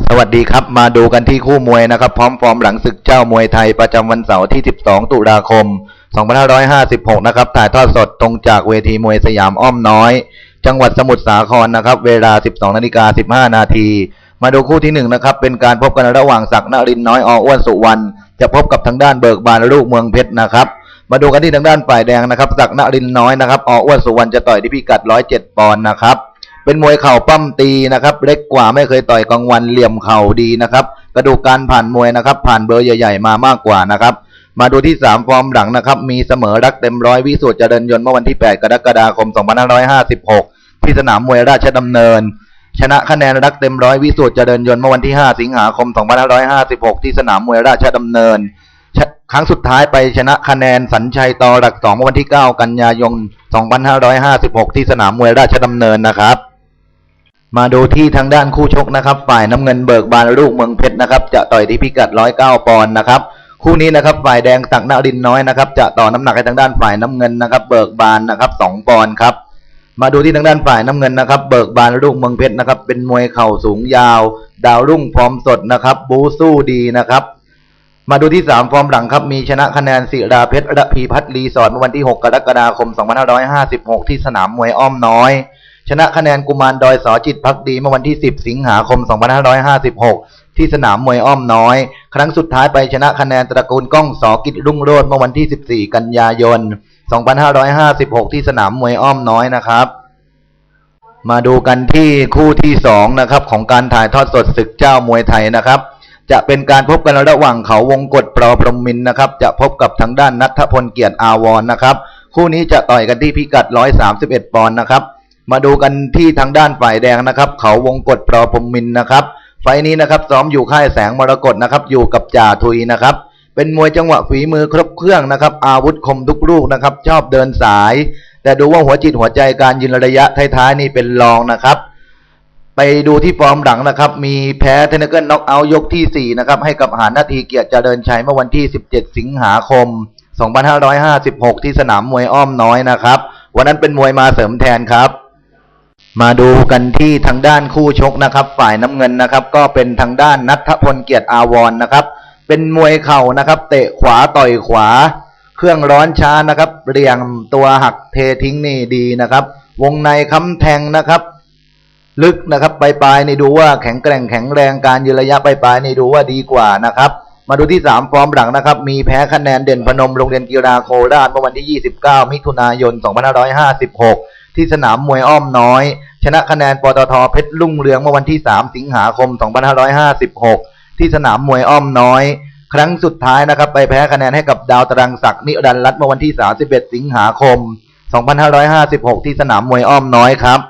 สวัสดีครับ มาดูกันที่คู่มวยนะครับ พร้อมฟอร์มหลังศึกเจ้ามวยไทยประจำวันเสาร์ที่ 12 ตุลาคม 2556 นะครับ ถ่ายทอดสดตรงจากเวทีมวยสยามอ้อมน้อย จังหวัดสมุทรสาครนะครับ เวลา 12 นาฬิกา 15 นาที มาดูคู่ที่หนึ่งนะครับ เป็นการพบกันระหว่างศักดิ์นรินน้อยออ้วนสุวรรณจะพบกับทางด้านเบิกบานลูกเมืองเพชรนะครับ มาดูกันที่ทางด้านฝ่ายแดงนะครับศักดิ์นรินน้อยนะครับออ้วนสุวรรณจะต่อยที่พิกัด 107 ปอนด์นะครับ เป็นมวยเข่าปั้มตีนะครับ เล็กกว่าไม่เคยต่อยกลางวันเหลี่ยมเข่าดีนะครับ กระดูกการผ่านมวยนะครับ ผ่านเบอร์ใหญ่ๆมามากกว่านะครับมาดูที่ 3 ฟอร์มหลังนะครับ มีเสมอรักเต็มร้อยวิสุทธิ์เจริญยนต์เมื่อวันที่ 8 กรกฎาคม 2556 ที่สนามมวยราชดำเนิน ชนะคะแนนรักเต็มร้อยวิสุทธิ์เจริญยนต์เมื่อวันที่ 5 สิงหาคม 2556 ที่สนามมวยราชดำเนิน ครั้งสุดท้ายไปชนะคะแนนสัญชัยต่อหลักสองเมื่อวันที่ 9 กันยายน 2556 ที่สนามมวยราชดำเนินนะครับ มาดูที่ทางด้านคู่ชกนะครับ ฝ่ายน้ำเงินเบิกบานลูกเมืองเพชรนะครับ จะต่อยที่พิกัด109ปอนด์นะครับ คู่นี้นะครับ ฝ่ายแดงสักนรินน้อยนะครับ จะต่อน้ำหนักให้ทางด้านฝ่ายน้ำเงินนะครับ เบิกบานนะครับ2ปอนด์ครับ มาดูที่ทางด้านฝ่ายน้ำเงินนะครับ เบิกบานลูกเมืองเพชรนะครับ เป็นมวยเข่าสูงยาว ดาวรุ่งฟอร์มสดนะครับ บูสู้ดีนะครับ มาดูที่สามฟอร์มหลังครับมีชนะคะแนนศิราเพชรระพีพัฒน์รีสอร์ทเมื่อวันที่ 6 กรกฎาคม 2556 ที่สนามมวยอ้อมน้อย ชนะคะแนนกุมารดอยสอจิตพักดีเมื่อวันที่ 10 สิงหาคม 2556 ที่สนามมวยอ้อมน้อย ครั้งสุดท้ายไปชนะคะแนนตระกูลก้องสอกิจรุ่งโรจน์เมื่อวันที่ 14 กันยายน 2556 ที่สนามมวยอ้อมน้อยนะครับ มาดูกันที่คู่ที่สองนะครับของการถ่ายทอดสดศึกเจ้ามวยไทยนะครับ จะเป็นการพบกันระหว่างเขาวงกฏปรพรหมินนะครับ จะพบกับทางด้านนัทพลเกียรติอาวรณ์นะครับ คู่นี้จะต่อยกันที่พิกัด 131 ปอนด์นะครับ มาดูกันที่ทางด้านฝ่ายแดงนะครับ เขาวงกฏปรพรมมินนะครับ ไฟนี้นะครับซ้อมอยู่ค่ายแสงมรกตนะครับ อยู่กับจ่าทุยนะครับ เป็นมวยจังหวะฝีมือครบเครื่องนะครับ อาวุธคมทุกลูกนะครับ ชอบเดินสาย แต่ดูว่าหัวจิตหัวใจการยืนระยะท้ายๆนี่เป็นรองนะครับ ไปดูที่ฟอร์มหลังนะครับ มีแพ้เทนเกิลน็อกเอาท์ยกที่4นะครับให้กับหานนาทีเกียรติเจริญชัยเมื่อวันที่ 17 สิงหาคม 2556 ที่สนามมวยอ้อมน้อยนะครับ วันนั้นเป็นมวยมาเสริมแทนครับ มาดูกันที่ทางด้านคู่ชกนะครับ ฝ่ายน้ำเงินนะครับ ก็เป็นทางด้านนัทพลเกียรติอาวรณ์นะครับ เป็นมวยเข่านะครับ เตะขวาต่อยขวา เครื่องร้อนช้านะครับ เรียงตัวหักเททิ้งนี่ดีนะครับ วงในค้ำแทงนะครับ ลึกนะครับปลายๆนี่ดูว่าแข็งแกร่งแข็งแรงการยืนระยะปลายๆนี่ดูว่าดีกว่านะครับ มาดูที่3ฟอร์มหลังนะครับ มีแพ้คะแนนเด่นพนมโรงเรียนกีฬาโคราชเมื่อวันที่ 29 มิถุนายน 2556 ที่สนามมวยอ้อมน้อย ชนะคะแนนปตทเพชรลุ่งเรืองเมื่อวันที่ 3 สิงหาคม 2556 ที่สนามมวยอ้อมน้อย ครั้งสุดท้ายนะครับไปแพ้คะแนนให้กับดาวตรังศักดิ์นิรันดร์รัตเมื่อวันที่ 31 สิงหาคม 2556 ที่สนามมวยอ้อมน้อยครับ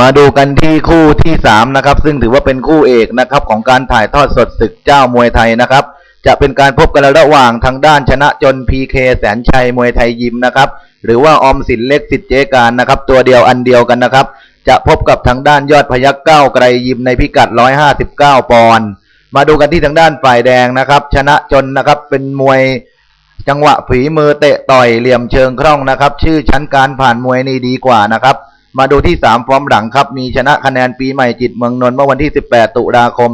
มาดูกันที่คู่ที่สามนะครับซึ่งถือว่าเป็นคู่เอกนะครับของการถ่ายทอดสดศึกเจ้ามวยไทยนะครับจะเป็นการพบกันระหว่างทางด้านชนะจนพีเคแสนชัยมวยไทยยิมนะครับ หรือว่าออมสินเล็กสิทธิ์เจการนะครับ ตัวเดียวอันเดียวกันนะครับ จะพบกับทางด้านยอดพยักเก้าวไกรยิมในพิกัด 159 ปอนด์มาดูกันที่ทางด้านฝ่ายแดงนะครับ ชนะจนนะครับเป็นมวยจังหวะฝีมือเตะต่อยเหลี่ยมเชิงคล่องนะครับ ชื่อชั้นการผ่านมวยนี่ดีกว่านะครับ มาดูที่ 3 ฟอร์มหลังครับ มีชนะคะแนนปีใหม่จิตเมืองนนท์เมื่อวันที่ 18 ตุลาคม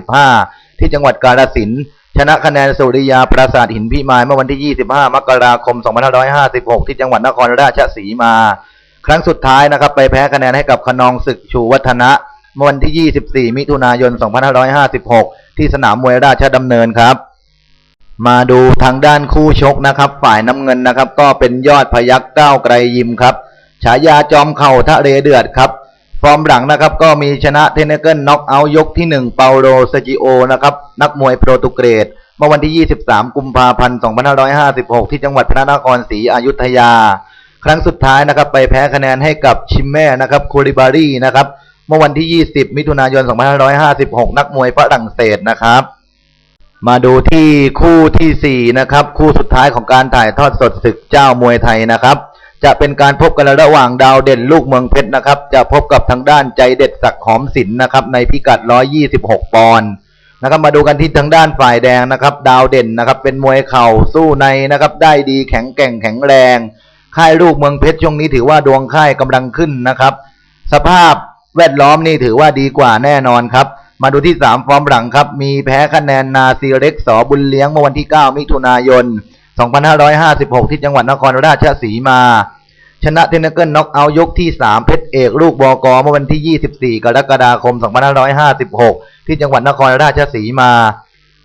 2555 ที่จังหวัดกาฬสินธุ์ ชนะคะแนนสุริยาปราสาทหินพิมายเมื่อวันที่ 25 มกราคม 2556 ที่จังหวัดนครราชสีมา ครั้งสุดท้ายนะครับ ไปแพ้คะแนนให้กับคนองศึกชูวัฒนะเมื่อวันที่ 24 มิถุนายน 2556 ที่สนามมวยราชดำเนินครับ มาดูทางด้านคู่ชกนะครับ ฝ่ายน้ำเงินนะครับ ก็เป็นยอดพยักก้าวไกรยิมครับ ฉายาจอมเข่าทะเลเดือดครับ ฟอร์มหลังนะครับก็มีชนะเทนเนเกิลน็อกเอาท์ยกที่ 1 เปาโลเซจิโอนะครับนักมวยโปรตุเกสเมื่อวันที่ 23 กุมภาพันธ์ 2556 ที่จังหวัดพระนครศรีอยุธยา ครั้งสุดท้ายนะครับไปแพ้คะแนนให้กับชิมแม่นะครับคูริบารีนะครับเมื่อวันที่ 20 มิถุนายน 2556 นักมวยฝรั่งเศสนะครับมาดูที่คู่ที่ 4 นะครับ คู่สุดท้ายของการถ่ายทอดสดศึกเจ้ามวยไทยนะครับ จะเป็นการพบกันระหว่างดาวเด่นลูกเมืองเพชรนะครับ จะพบกับทางด้านใจเด็ดศักหอมศิลป์นะครับ ในพิกัด 126 ปอนด์นะครับ มาดูกันที่ทางด้านฝ่ายแดงนะครับ ดาวเด่นนะครับ เป็นมวยเข่าสู้ในนะครับ ได้ดีแข็งแกร่งแข็งแรงค่ายลูกเมืองเพชรช่วงนี้ถือว่าดวงค่ายกำลังขึ้นนะครับ สภาพแวดล้อมนี่ถือว่าดีกว่าแน่นอนครับ มาดูที่สามฟอร์มหลังครับ มีแพ้คะแนนนาซีเร็กสอบุญเลี้ยงเมื่อวันที่ 9 มิถุนายน 2556 ที่จังหวัดนครราชสีมา ชนะเทนเนเกิลน็อกเอายกที่ 3 เพชรเอกลูกบกเมื่อวันที่ 24 กรกฎาคม 2556 ที่จังหวัดนครราชสีมา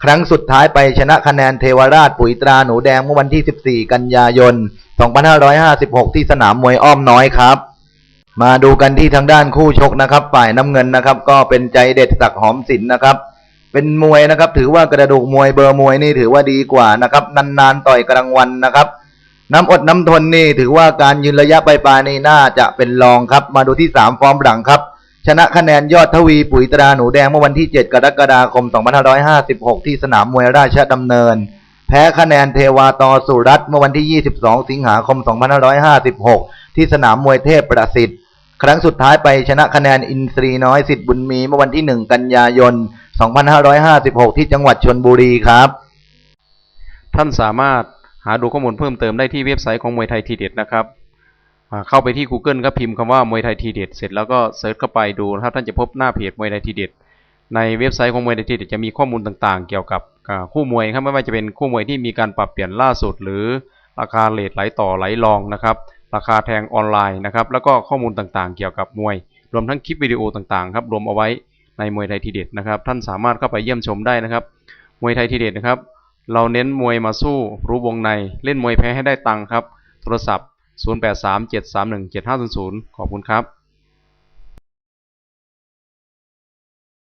ครั้งสุดท้ายไปชนะคะแนนเทวราชปุ๋ยตราหนูแดงเมื่อวันที่ 14 กันยายน 2556 ที่สนามมวยอ้อมน้อยครับมาดูกันที่ทางด้านคู่ชกนะครับ ฝ่ายน้ำเงินนะครับ ก็เป็นใจเด็ดศักหอมศิลป์นะครับ เป็นมวยนะครับ ถือว่ากระดูกมวยเบอร์มวยนี่ถือว่าดีกว่านะครับ นานๆต่อยกลางวันนะครับ น้ำอดน้ำทนนี่ถือว่าการยืนระยะปลายนี่น่าจะเป็นรองครับ มาดูที่3ฟอร์มหลังครับ ชนะคะแนนยอดทวีปุ๋ยตราหนูแดงเมื่อวันที่7กรกฎาคม2556ที่สนามมวยราชดำเนิน แพ้คะแนนเทวาตอสุรัตเมื่อวันที่22สิงหาคม2556ที่สนามมวยเทพประสิทธิ์ครั้งสุดท้ายไปชนะคะแนนอินทรีน้อยสิทธิ์บุญมีเมื่อวันที่1กันยายน 2556 ที่จังหวัดชนบุรีครับ ท่านสามารถหาดูข้อมูลเพิ่มเติมได้ที่เว็บไซต์ของมวยไทยทีเด็ดนะครับเข้าไปที่ Google ครับพิมพ์คำว่ามวยไทยทีเด็ดเสร็จแล้วก็เซิร์ชเข้าไปดูนะครับท่านจะพบหน้าเพจมวยไทยทีเด็ดในเว็บไซต์ของมวยไทยทีเด็ดจะมีข้อมูลต่างๆ เกี่ยวกับคู่มวยครับไม่ว่าจะเป็นคู่มวยที่มีการปรับเปลี่ยนล่าสุด หรือราคาเลทไหลต่อไหลรองนะครับ ราคาแทงออนไลน์นะครับแล้วก็ข้อมูลต่างๆ เกี่ยวกับมวย รวมทั้งคลิปวิดีโอต่างๆครับรวมเอาไว้ ในมวยไทยทีเด็ดนะครับ ท่านสามารถเข้าไปเยี่ยมชมได้นะครับ มวยไทยทีเด็ดนะครับ เราเน้นมวยมาสู้รู้วงในเล่นมวยแพ้ให้ได้ตังค์ครับ โทรศัพท์ 0837317500 ขอบคุณครับ